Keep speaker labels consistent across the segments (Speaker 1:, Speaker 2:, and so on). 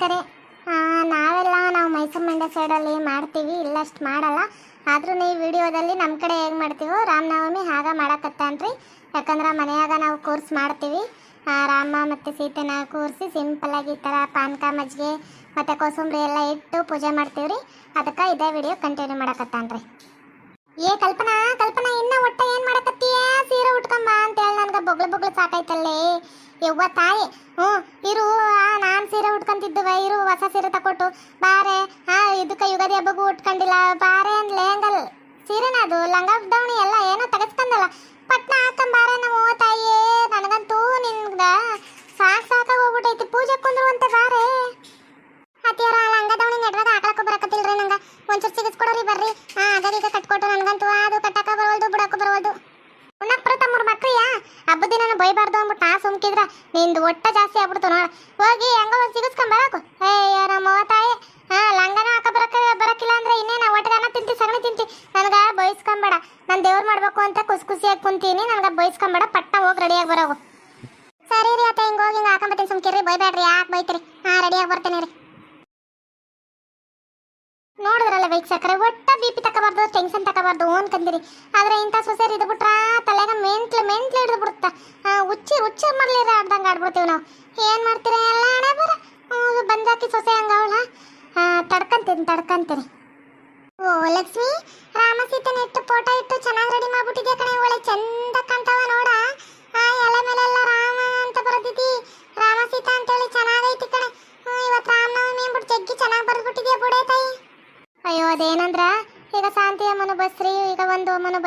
Speaker 1: ಆ, ನಾವೆಲ್ಲ ನಾವು ಮೈಸೂರು ಮಂಡ್ಯ ಸೈಡಲ್ಲಿ ಮಾಡ್ತೀವಿ ಇಲ್ಲಷ್ಟು ಮಾಡಲ್ಲ. ಆದ್ರೂ ಈ ವಿಡಿಯೋದಲ್ಲಿ ನಮ್ಮ ಕಡೆ ಹೇಗೆ ಮಾಡ್ತೀವೋ ರಾಮನವಮಿ ಹಾಗೆ ಮಾಡಕತ್ತಾನ್ರಿ ಯಾಕಂದ್ರೆ ಮನೆಯಾಗ ನಾವು ಕೋರ್ಸ್ ಮಾಡ್ತೀವಿ. ರಾಮ ಮತ್ತು ಸೀತೆನ ಕೂರಿಸಿ ಸಿಂಪಲಾಗಿ ಈ ಥರ ಪಾನಕ ಮಜ್ಜಿಗೆ ಮತ್ತು ಕೋಸಂಬರಿ ಎಲ್ಲ ಇಟ್ಟು ಪೂಜೆ ಮಾಡ್ತೀವಿ ರೀ ಅದಕ್ಕೆ ಇದೇ ವಿಡಿಯೋ ಕಂಟಿನ್ಯೂ ಮಾಡಕತ್ತಾನ್ರಿ ಏ ಕಲ್ಪನಾ ಕಲ್ಪನಾ ಇನ್ನ ಒಟ್ಟ ಏನು ಮಾಡಕತ್ತೀಯ? ಸೀರೆ ಉಟ್ಕೊಂಬ ಅಂತೇಳಿ ನನಗೆ ಬೊಗ್ಳು ಬೊಗ್ಳು ಸಾಕೈತಲ್ಲೇ ಯವ್ವ ತಾಯಿ ಹ್ಞೂ ಇರು ಸೀರೆ ಉಟ್ಕೊಂತಿದ್ದುವ ವೈರು ಹೊಸ ಸೀರೆ ತಕೊಟ್ಟು. ಬಾರೆ ಹಾ ಇದಕ್ಕೆ ಯುಗಾದಿ ಹಬ್ಬಗೂ ಉಟ್ಕೊಂಡಿಲ್ಲ. ಬಾರೆ ಅಂದ್ಲೆ, ಹಂಗಲ್? ಸೀರೆನ ಅದು, ಲಂಗ ಡೌಣಿ ಎಲ್ಲ ಏನೋ ತೆಗೆಸ್ಕೊಂಡಲ್ಲ ಪಟ್ನ ಹಾಕೊಂಬಾರೆ ನಮ್ಮ ತಾಯಿಯೇ, ನನಗಂತೂ ನಿನ್ಗ ಸಾಕ್ ಸಾಕ ಹೋಗ್ಬಿಟ್ಟೈತಿ ಪೂಜೆ ಕುಂದ್ರು ಬಾರೆ. ಅತ್ತಿಯರ ಲಂಗ ದಾವಣಿ ನೆಡ್ವಾಗ ಹಾಕಲಕ್ಕೂ ಬರಕತ್ತಿಲ್ರಿ ನಂಗ. ಒಂಚೂರು ಸಿಗಿಸ್ಕೊಡ್ರಿ ಬರ್ರಿ. ಹಾ ಅದರೀಗ ಕಟ್ಕೊಟ್ರು ನನಗಂತೂ ಅದು ಕಟ್ಟಕ ಬರವಲ್ದು ಬಿಡಕ್ಕೂ ಬರವಲ್ದು. ಬೈಬಾರ್ದು ಅಂದ್ಬಿಟ್ಟು ನಾ ಸುಮ್ಕಿದ್ರ ನಿಂದು ಒಟ್ಟ ಜಾಸ್ತಿ ಆಗ್ಬಿಡ್ತು ನೋಡ. ಹೋಗಿ ಹೆಂಗ ಒಂದು ಸಿಗಿಸ್ಕೊಂಡ್ ಬರಕು. ಅಯ್ಯೋ ನಮ್ಮ ತಾಯಿ. ಹಾ ಲಂಗನ ಹಾಕ ಬರಕ, ಬರಕಿಲ್ಲ ಅಂದ್ರೆ ಇನ್ನೇನ? ಒಟ್ಟಗನ ತಿಂತಿ, ಸಗಣಿ ತಿಂತಿ. ನನಗ ಬಯಸ್ಕೊಂಬೇಡ ನಾನು ದೇವ್ರು ಮಾಡ್ಬೇಕು ಅಂತ ಖುಷಿ ಖುಷಿಯಾಗಿ ಕುಂತೀನಿ. ನನಗ ಬಯಸ್ಕೊಂಬೇಡ ಪಟ್ಟ ಹೋಗಿ ರೆಡಿಯಾಗಿ ಬರೋವು ಸರಿ ರೀ ಅತ್ತ, ಹಿಂಗ ಹೋಗಿ ಹಿಂಗ ಹಾಕೊಂಬತ್ತೀನಿ ಸುಮ್ಕಿರಿ ಬೈಬೇಡ್ರಿ ಯಾಕೆ ಬೈತೀರಿ? ಹಾ ರೆಡಿಯಾಗಿ ಬರ್ತೇನೆ ರೀ. ನೋಡಿದ್ರಲ್ಲ ವೀಕ್ಷಕರೇ ಒಟ್ಟ ಬಿ ಪಿ ತಗೋಬಾರ್ದು ಟೆನ್ಷನ್ ತಗೋಬಾರ್ದು ಅನ್ಕಂದಿರಿ ಆದ್ರೆ ಇಂಥ ಸೊಸೆರ್ ಇದು ಬಿಟ್ರ ತಲೆಗ ಮೆಂಟ್ಲು ಮೆಂಟ್ಲು ಹಿಡಿದು ಉಚ್ಚಿ ಉಚ್ಚಿ ಮರಲಿರ ಆಡ್ದಂಗೆ ಆಡ್ಬಿಡ್ತೀವಿ ನಾವು. ಏನು ಮಾಡ್ತೀರ? ಎಲ್ಲ ಹಣೆ ಬರ. ಬಂದಾಕಿ ಸೊಸೆ ಹಂಗೆ ಅವಳ. ತಡ್ಕಂತೀನಿ ತಡ್ಕಂತೀನಿ. ಓ, ಲಕ್ಷ್ಮಿ, ರಾಮ ಸೀತನ ಇಟ್ಟು, ಫೋಟೋ ಇಟ್ಟು ಚೆನ್ನಾಗಿ ರೆಡಿ ಮಾಡ್ಬಿಟ್ಟಿದ್ಯಾ ಕಣೆ? ಒಳ್ಳೆ ಚಂದ ಕಾಣ್ತಾವ ನೋಡ ಆ ಎಲೆ ಮೇಲೆಲ್ಲ ರಾಮ ಅಂತ ಬರೆದಿದ್ದಿ ರಾಮ ಸೀತಾ ಅಂತೇಳಿ ಚೆನ್ನಾಗೈತಿ ಕಣೆ ಹ್ಞೂ ಇವತ್ತು ರಾಮನವಮಿ ಅಂದ್ಬಿಟ್ಟು ಜಗ್ಗಿ ಚೆನ್ನಾಗಿ ಬರೆದ್ಬಿಟ್ಟಿದ್ಯಾ ಬುಡೇ ತಾಯಿ ಅಯ್ಯೋ ಅದೇನಂದ್ರ ಈಗ ಶಾಂತಿ ಅಮ್ಮನ ಬಸ್ರಿ ಈಗ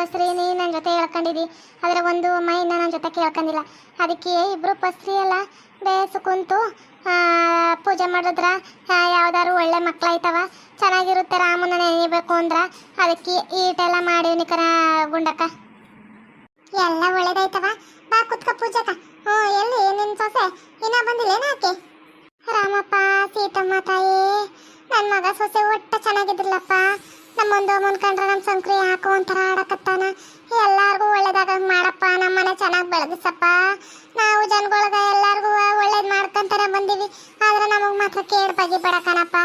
Speaker 1: ಒಂದು ಅಮ್ಮನ ಬಸ್ರಿ ನೀ ನನ್ನ ಜೊತೆ ಹೇಳ್ಕೊಂಡಿದ್ದಿ ಆದರೆ ಒಂದು ಮೈನ ನನ್ನ ಜೊತೆ ಕೇಳ್ಕೊಂಡಿಲ್ಲ. ಅದಕ್ಕೆ ಇಬ್ಬರು ಬಸ್ರಿ ಎಲ್ಲ ಬೇಸು ಕುಂತು ಪೂಜೆ ಮಾಡಿದ್ರ ಯಾವ್ದಾದ್ರು ಒಳ್ಳೆ ಮಕ್ಕಳಾಯ್ತವ ಚೆನ್ನಾಗಿರುತ್ತೆ ರಾಮನ ನೆನೆಯಬೇಕು ಅಂದ್ರ, ಅದಕ್ಕೆ ಈಟೆಲ್ಲ ಮಾಡೀವಿ ಕರ ಗುಂಡಕ್ಕ. ಎಲ್ಲ ಒಳ್ಳೇದಾಯ್ತವ, ಬಾ ಕುತ್ಕ ಪೂಜಕ. ಹ್ಞೂ, ಎಲ್ಲಿ ನಿನ್ನ ಸೊಸೆ? ಇನ್ನ ಬಂದಿಲ್ಲ ಏನಾಕೆ ರಾಮಪ್ಪ, ಸೀತಮ್ಮ ತಾಯಿ ನನ್ನ ಮಗ ಸೊಸೆ ಒಟ್ಟ ಚೆನ್ನಾಗಿದ್ರಲ್ಲಪ್ಪ. ನಮ್ಮೊಂದು ಮುನ್ಕಂಡ್ರೆ ನಮ್ಮ ಸಂಕ್ರಿ ಹಾಕು ಒಂಥರ ಆಡಕತ್ತಾನ. ಎಲ್ಲಾರ್ಗೂ ಒಳ್ಳೇದಾಗ ಮಾಡಪ್ಪ ನಮ್ಮನೆ ಚೆನ್ನಾಗಿ ಬೆಳಗಿಸಪ್ಪ ನಾವು ಜನಗಳ್ಗ ಎಲ್ಲಾರ್ಗೂ ಒಳ್ಳೇದ್ ಮಾಡ್ಕೊಂತಾನೆ ಬಂದೀವಿ. ಆದ್ರೆ ನಮಗ್ ಮಾತ್ರ ಕೇಡ್ ಬಗ್ಗೆ ಬಡಕನಪ್ಪ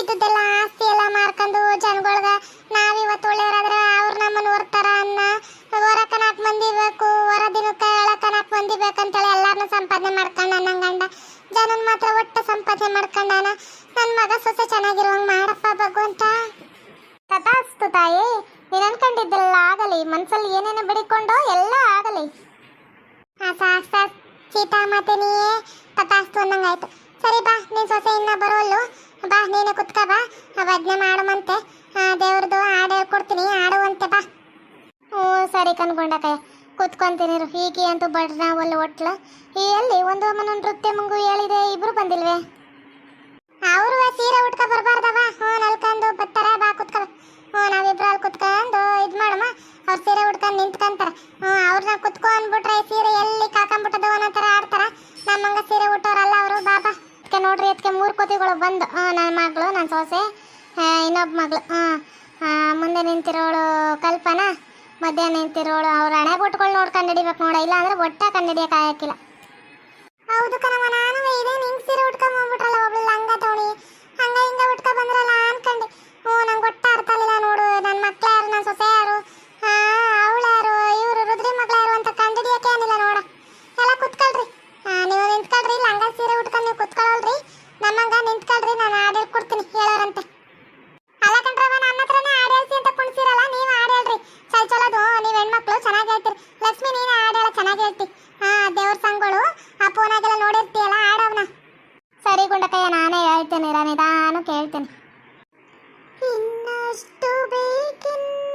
Speaker 1: ಇದ್ದದೆಲ್ಲ ಆಸ್ತಿ ಎಲ್ಲ ಮಾರ್ಕೊಂಡು ಜನಗಳ್ಗ ನಾವಿವತ್ತು ಒಳ್ಳೆಯವರಾದ್ರೆ ಅವ್ರು ನಮ್ಮನ್ನು ಹೊರ್ತಾರ ಅನ್ನ. ಹೊರಕನಾಕ್ ಮಂದಿ ಬೇಕು ಹೊರ ದಿನಕ್ಕೆ ಎಳಕನಾಕ್ ಮಂದಿ ಬೇಕಂತೇಳಿ ಎಲ್ಲಾರನ್ನ ಸಂಪಾದನೆ ಮಾಡ್ಕೊಂಡ ನನ್ನ ಗಂಡ ಜನನ್ ಮಾತ್ರ ಒಟ್ಟ ಸಂಪಾದನೆ ಮಾಡ್ಕೊಂಡಾನ. ನನ್ನ ಮಗ ಸೊಸೆ ಚೆನ್ನಾಗಿರುವಂಗ್ ಮಾಡಪ್ಪ ಭಗವಂತ. ತಥಾಸ್ತು ತಾಯಿ, ನೀನ್ ಅನ್ಕೊಂಡಿದ್ದೆಲ್ಲ ಆಗಲಿ, ಮನ್ಸಲ್ಲಿ ಏನೇನು ಬಿಡಿಕೊಂಡೋ ಎಲ್ಲ ಆಗಲಿ. ಹಾ ಮತ್ತೆ ನೀಯೇ ತಥಾಸ್ತು ಅನ್ನಂಗಾಯ್ತು. ಸರಿ ಬಾ, ನೀನ್ ಸೊಸೆ ಇನ್ನ ಬರೋಲ್ಲು. ಬಾ, ನೀನು ಕುತ್ಕ ಬಾ. ಭಜ್ನೆ ಮಾಡುವಂತೆ ದೇವ್ರದ್ದು ಹಾಡು ಹೇಳ್ಕೊಡ್ತೀನಿ ಆಡುವಂತೆ ಬಾ. ಓ ಸರಿ ಕನ್ಕೊಂಡಕಯ್ಯ ಕುತ್ಕೊಂತೀನಿ ಹೀಗೆ ಅಂತೂ ಬಡ್ರ ಒಲ್ಲ ಒಟ್ಲ ಈ ಎಲ್ಲಿ ಒಂದು ಮನ ನೃತ್ಯ ಮುಂಗು ಹೇಳಿದೆ, ಇಬ್ರು ಬಂದಿಲ್ವೇ? ಅವರು ಸೀರೆ ಉಟ್ಕ ಬರ್ಬಾರ್ದವ. ಹ್ಞೂ, ನಲ್ಕಂದು ಬತ್ತರ ಬಾ ನಾವಿಬ್ರು ಅಲ್ಲಿ ಕುತ್ಕೊಂಡು ಇದು ಮಾಡಮ್ಮ ಅವ್ರು ಸೀರೆ ಉಟ್ಕೊಂಡು ನಿಂತ್ಕೊಂತಾರೆ ಹ್ಞೂ ಅವ್ರನ್ನ ಕುತ್ಕೊ ಅಂದ್ಬಿಟ್ರೆ ಸೀರೆ ಎಲ್ಲಿ ಕಾಕೊಂಬಿಟ್ಟದವ ಅನ್ನೋ ಥರ ಆಡ್ತಾರ. ನಮ್ಮಂಗ ಸೀರೆ ಉಟ್ಟೋರಲ್ಲ ಅವರು ಬಾಬಾ ಅದಕ್ಕೆ ನೋಡ್ರಿ ಅದಕ್ಕೆ ಮೂರು ಕೋತಿಗಳು ಬಂದು. ನನ್ನ ಮಗಳು ನನ್ನ ಸೋಸೆ ಇನ್ನೊಬ್ಬ ಮಗಳು. ಮುಂದೆ ನಿಂತಿರೋಳು ಕಲ್ಪನಾ, ಮಧ್ಯ ನಿಂತಿರೋಳು ಅವ್ರ ಹಣೆ ಬೊಟ್ಗಳು ನೋಡ್ಕೊಂಡು ಹಿಡಿಬೇಕು ನೋಡ. ಇಲ್ಲ ಅಂದ್ರೆ ಒಟ್ಟ ಕಂಡು ಆಯಕ್ಕಿಲ್ಲ ಹೌದು ಕಣವ ನಾನು ಇದೇ. ನಿಂಗೆ ಸೀರೆ ಉಟ್ಕೊಂಬಂದ್ಬಿಟ್ರಲ್ಲ ಒಬ್ಳು ಲಂಗ ತೋಣಿ. ಹಂಗ ಹಿಂಗ ಉಟ್ಕೊ ಬಂದ್ರಲ್ಲ ಅನ್ಕಂಡೆ. ಓ ನಂಗೆ ಗೊತ್ತ ಅರ್ಥ ನೋಡು. ನನ್ನ ಮಕ್ಳು ಯಾರು ನನ್ನ ಸೊಸೆ ಯಾರು? ಅವಳ್ಯಾರು ಅವಳು ಯಾರು? ಇವರು ರುದ್ರಿ ಮಕ್ಳು ಯಾರು ಅಂತ ಕಂಡಿಡಿಯಕ್ಕೆ ಏನಿಲ್ಲ ನೋಡ. ಎಲ್ಲ ಕುತ್ಕೊಳ್ರಿ. ನೀವು ನಿಂತ್ಕೊಳ್ರಿ ಲಂಗ ಸೀರೆ ಉಟ್ಕೊಂಡು ನೀವು ಕುತ್ಕೊಳ್ಳಲ್ರಿ ನಮ್ಮಂಗ ನಿಂತ್ಕೊಳ್ರಿ ನಾನು ಹಾಡು ಹೇಳ್ಕೊಡ್ತೀನಿ ಹೇಳೋರಂತೆ ಅಲ್ಲ ಕಣ್ರವ ನನ್ನ ಹತ್ರನೇ ಹಾಡು ಹೇಳ್ಸಿ ಅಂತ ಕುಣಿಸಿರಲ್ಲ ನೀವು ಹಾಡು ಹೇಳ್ರಿ ಚಲ್ ಚಲೋದು ನೀವು ಹೆಣ್ಮಕ್ಳು ಚೆನ್ನಾಗಿ ಹೇಳ್ತೀರಿ ಲಕ್ಷ್ಮಿ ನೀನು ಹಾಡು ಹೇಳ ಚೆನ್ನಾಗಿ ಹೇಳ್ತಿ ಹಾ ದೇವ್ರ ಸಂಗಳು ಆ ಫೋನಾಗೆಲ್ಲ ನೋಡಿರ್ತೀಯಲ್ಲ ಹಾಡವ್ನ ಸರಿ ಗುಂಡಕಯ್ಯ ನಾನೇ ನಿಧಾನ ಕೇಳ್ತೇನೆ. ಇನ್ನಷ್ಟು ಬೇಕಿನ್ನ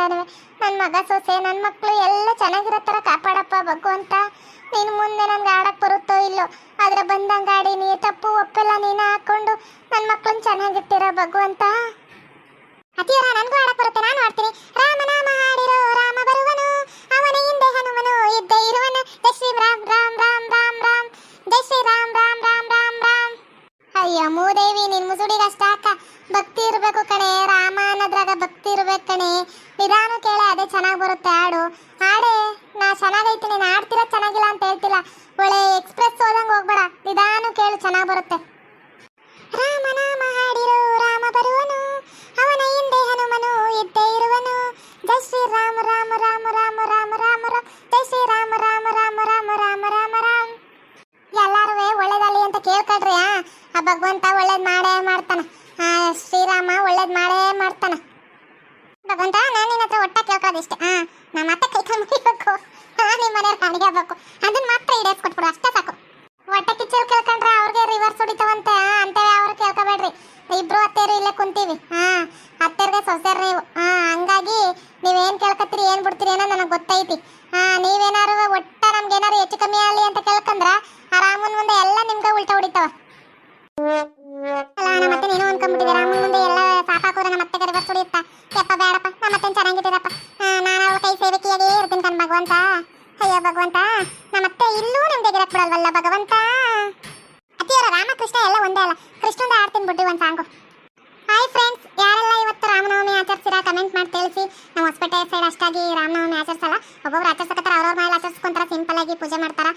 Speaker 1: ನಾವು ನನ್ನ ಮಗ ಸೊಸೆ ನನ್ನ ಮಕ್ಕಳು ಎಲ್ಲ ಚೆನ್ನಾಗಿರೋ ಥರ ಕಾಪಾಡಪ್ಪ ಅಂತ. ನೀನು ಮುಂದೆ ನನಗೆ ಆಡಕ್ಕೆ ಬರುತ್ತೋ ಇಲ್ಲೋ, ಆದ್ರೆ ಆಡಿ ನೀ ತಪ್ಪು ಒಪ್ಪೆಲ್ಲ ನೀನು ಹಾಕೊಂಡು ನನ್ನ ಮಕ್ಕಳನ್ನ ಚೆನ್ನಾಗಿಟ್ಟಿರೋ ಅಂತ. ಅತಿಯರ ನನಗೂ ಆಡಕ್ಕೆ ಬರುತ್ತೆ, ನಾನು ಆಡ್ತೀನಿ. ರಾಮನಾಮ ಹಾಡಿರೋ, ರಾಮ ಬರುವನು ಚೆನ್ನಾಗಿಲ್ಲ ಅಂತ ಹೇಳ್ತಿಲ್ಲ. ಒಳ್ಳೆ ಎಕ್ಸ್ಪ್ರೆಸ್ ಹೋದಂಗೆ ಹೋಗ್ಬೇಡ. ನಿಧಾನ ಕೇಳು, ಚೆನ್ನಾಗಿ ಬರುತ್ತೆ. ರಾಮನಾಮ ಹಾಡಿರೋ, ರಾಮ ಬರುವನು. ಅವನ ಹಿಂದೆ ಹನುಮನು ಇದ್ದೇ ಇರುವನು. ಜೈ ಶ್ರೀ ರಾಮ ರಾಮ ರಾಮ ರಾಮ ರಾಮ ರಾಮ. ರಾಮ ಜೈ ಶ್ರೀ ರಾಮ ರಾಮ ರಾಮ ರಾಮ ರಾಮ ರಾಮ. ರಾಮ ಎಲ್ಲಾರು ಒಳ್ಳೇದಲ್ಲಿ ಅಂತ ಕೇಳ್ಕೊಳ್ರಿ, ಆ. ಭಗವಂತ ಒಳ್ಳೇದ್ ಮಾಡೇ ಮಾಡ್ತಾನ. ಆ, ಶ್ರೀರಾಮ ಒಳ್ಳೇದ್ ಮಾಡೇ ಮಾಡ್ತಾನ. ಭಗವಂತ, ನಾನು ನಿನ್ನ ಹತ್ರ ಒಟ್ಟ ಕೇಳ್ಕೊಳ್ಳೋದಿಷ್ಟೇ ಹಾ ನಮ್ಮ ಮತ್ತೆ ಕೈ ಕೈ ಮುಗಿಬೇಕು ನಿಮ್ಮ ಮನೆಯವ್ರ ಕಾಣಿಗೆ ಆಗ್ಬೇಕು. ಅದನ್ನ ಮಾತ್ರ ಈಡೇರಿಸ್ಕೊಟ್ಬಿಡು, ಅಷ್ಟೇ ಸಾಕು. ಹೊಟ್ಟೆ ಕಿಚ್ಚಲ್ ಕೇಳ್ಕೊಂಡ್ರೆ ಅವ್ರಿಗೆ ರಿವರ್ಸ್ ಹೊಡಿತಾವಂತೆ ಅಂತೇವೆ ಅವ್ರು ಕೇಳ್ಕೊಬೇಡ್ರಿ. ಇಬ್ರು ಅತ್ತೆಯರು ಇಲ್ಲೇ ಕುಂತೀವಿ, ಹಾ, ಅತ್ತೆಯರ್ಗೆ ಸೊಸೆರ್ ನೀವು, ಹಾ, ಹಂಗಾಗಿ ನೀವೇನ್ ಕೇಳ್ಕತ್ತೀರಿ, ಏನ್ ಬಿಡ್ತೀರಿ ಅನ್ನೋ ನನಗೆ ಗೊತ್ತೈತಿ. ಹಾ, ನೀವೇನಾರು ಒಟ್ಟ ನಮ್ಗೆ ಏನಾರು ಹೆಚ್ಚು ಕಮ್ಮಿ ಆಗಲಿ ಅಂತ ಕೇಳ್ಕಂದ್ರ ಕಮೆಂಟ್ ನಾವು ಹೊಸಪೇಟೆ ಸೈಡ್ ಅಷ್ಟಾಗಿ ರಾಮನವಮಿ ಆಚರಿಸಲ್ಲ. ಒಬ್ಬೊಬ್ರು ಆಚರಿಸಕತ್ತಾರ ಅವ್ರವ್ರ ಮೇಲೆ ಆಚರಿಸ್ಕೊಂತಾರ ಸಿಂಪಲ್ ಆಗಿ ಪೂಜೆ ಮಾಡ್ತಾರ.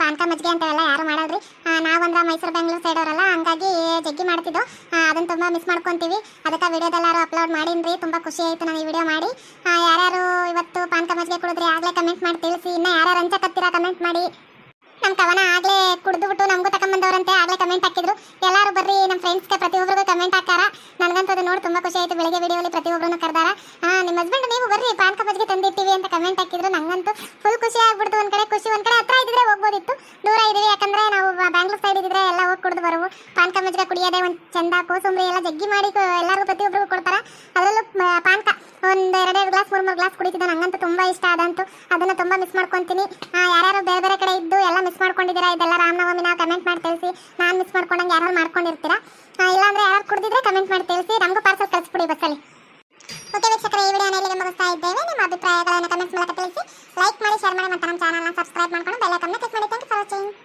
Speaker 1: ಪಾನಕ ಮಜ್ಜಿಗೆ ಅಂತೆಲ್ಲ ಯಾರು ಮಾಡೋದ್ರಿ ನಾವಂದ್ರೆ ಮೈಸೂರು, ಬೆಂಗಳೂರು ಸೈಡ್ ಅವರಲ್ಲ, ಹಂಗಾಗಿ ಜಗ್ಗಿ ಮಾಡ್ತಿದ್ದು. ಅದನ್ನು ತುಂಬ ಮಿಸ್ ಮಾಡ್ಕೊಂತೀವಿ. ಅದಕ್ಕೆ ವಿಡಿಯೋದೆಲ್ಲಾರು ಅಪ್ಲೋಡ್ ಮಾಡಿನ್ರಿ, ತುಂಬಾ ಖುಷಿ ಆಯಿತು ನಾನು ಈ ವಿಡಿಯೋ ಮಾಡಿ. ಯಾರ್ಯಾರು ಇವತ್ತು ಪಾನಕ ಮಜ್ಜಿಗೆ ಕುಡಿದ್ರಿ ಆಗಲೇ ಕಮೆಂಟ್ ಮಾಡಿ ತಿಳಿಸಿ, ಇನ್ನ ಯಾರ್ಯಾರು ಹಂಚಕತ್ತೀರಾ ಕಮೆಂಟ್ ಮಾಡಿ. ನಮ್ಮ ಕವನ ಆಗ್ಲೇ ಕುಡಿದು ಬಿಟ್ಟು ನಮಗೂ ತಗೊಂಬಂದವರಂತೆ ಆಗ್ಲೇ ಕಮೆಂಟ್ ಹಾಕಿದ್ರು. ಎಲ್ಲರೂ ಬರ್ರಿ ನಮ್ಮ ಫ್ರೆಂಡ್ಸ್ಗೆ ಪ್ರತಿಯೊಬ್ಬರಿಗೂ ಕಮೆಂಟ್ ಹಾಕಾರ ನನಗಂತೂ ಅದು ನೋಡಿ ತುಂಬಾ ಖುಷಿ ಆಯ್ತು. ಬೆಳಗ್ಗೆ ವಿಡಿಯೋಲಿ ಪ್ರತಿಯೊಬ್ಬರನ್ನು ಕರೆದಾರ. ಹಾಂ ನಿಮ್ಮ ಹಸ್ಬೆಂಡ್ ನೀವು ಬರ್ರಿ ಪಾನಕ ಮಜ್ಜಿಗೆ ತಂದಿರ್ತೀವಿ ಅಂತ ಕಮೆಂಟ್ ಹಾಕಿದ್ರು. ನಂಗಂತೂ ಫುಲ್ ಖುಷಿ ಆಗ್ಬಿಡ್ತು. ಒಂದ್ ಕಡೆ ಖುಷಿ, ಒಂದ್ ಕಡೆ ಹತ್ರ ಇದ್ದಿದ್ರೆ ಹೋಗ್ಬೋದಿತ್ತು. ದೂರ ಇದ್ದೀವಿ, ಯಾಕಂದ್ರೆ ನಾವು ಬ್ಯಾಂಗ್ಳೂರ್ ಸೈಡ್ ಇದ್ರೆ ಎಲ್ಲ ಹೋಗಿ ಕುಡಿದು ಬರುವು. ಪಾನಕ ಮಜ್ಜಿಗೆ ಕುಡಿಯೋದೇ ಒಂದು ಚಂದ ಕೋಸುಂಬರಿ ಎಲ್ಲ ಜಗ್ಗಿ ಮಾಡಿ ಎಲ್ಲರಿಗೂ ಪ್ರತಿಯೊಬ್ಬರಿಗೂ ಕೊಡ್ತಾರೆ. ಅದರಲ್ಲೂ ಪಾನಕ ಒಂದು ಎರಡೆರಡು ಗ್ಲಾಸ್, ಮೂರು ಮೂರು ಗ್ಲಾಸ್ ಕುಡಿತಿದ್ದೆ ನಂಗಂತೂ ತುಂಬಾ ಇಷ್ಟ ಅದಂತೂ ಅದನ್ನ ತುಂಬಾ ಮಿಸ್ ಮಾಡ್ಕೊಂತೀನಿ. ಯಾರ್ಯಾರು ಬೇರೆ ಬೇರೆ ಕಡೆ ಇದ್ದು ಎಲ್ಲ ಮಿಸ್ ಮಾಡ್ಕೊಂಡಿದ್ದೀರಾ? ಇದೆಲ್ಲ ರಾಮನವಮಿ ನಾವು ಕಮೆಂಟ್ ಮಾಡಿ ತಿಳಿಸಿ. ನಾನು ಮಿಸ್ ಮಾಡ್ಕೊಂಡಂಗೆ ಯಾರು ಮಾಡ್ಕೊಂಡಿರ್ತೀರಾ? ಇಲ್ಲಾಂದ್ರೆ ಯಾರು ಕುಡಿದಿದ್ರೆ ಕಮೆಂಟ್ ಮಾಡಿ ತಿಳಿಸಿ. ನಮಗೂ ಪಾರ್ಸಲ್ ಕಳಿಸ್ಬಿಡಿ ಬಸ್ಸಲ್ಲಿ ಓಕೆ ವೀಕ್ಷಕರ, ಈ ವಿಡಿಯೋನ ಇಲ್ಲಿಗೆ ಮುಗಿಸ್ತಾ ಇದ್ದೇವೆ. ನಿಮ್ಮ ಅಭಿಪ್ರಾಯಗಳನ್ನು ಕಮೆಂಟ್ ಮೂಲಕ ತಿಳಿಸಿ. ಲೈಕ್ ಮಾಡಿ ಶೇರ್ ಮಾಡಿ ಮತ್ತು ನಮ್ಮ ಚಾನಲ್ನ ಸಬ್ಸ್ಕ್ರೈಬ್ ಮಾಡ್ಕೊಂಡು ಬೆಲ್ ಐಕನ್ನ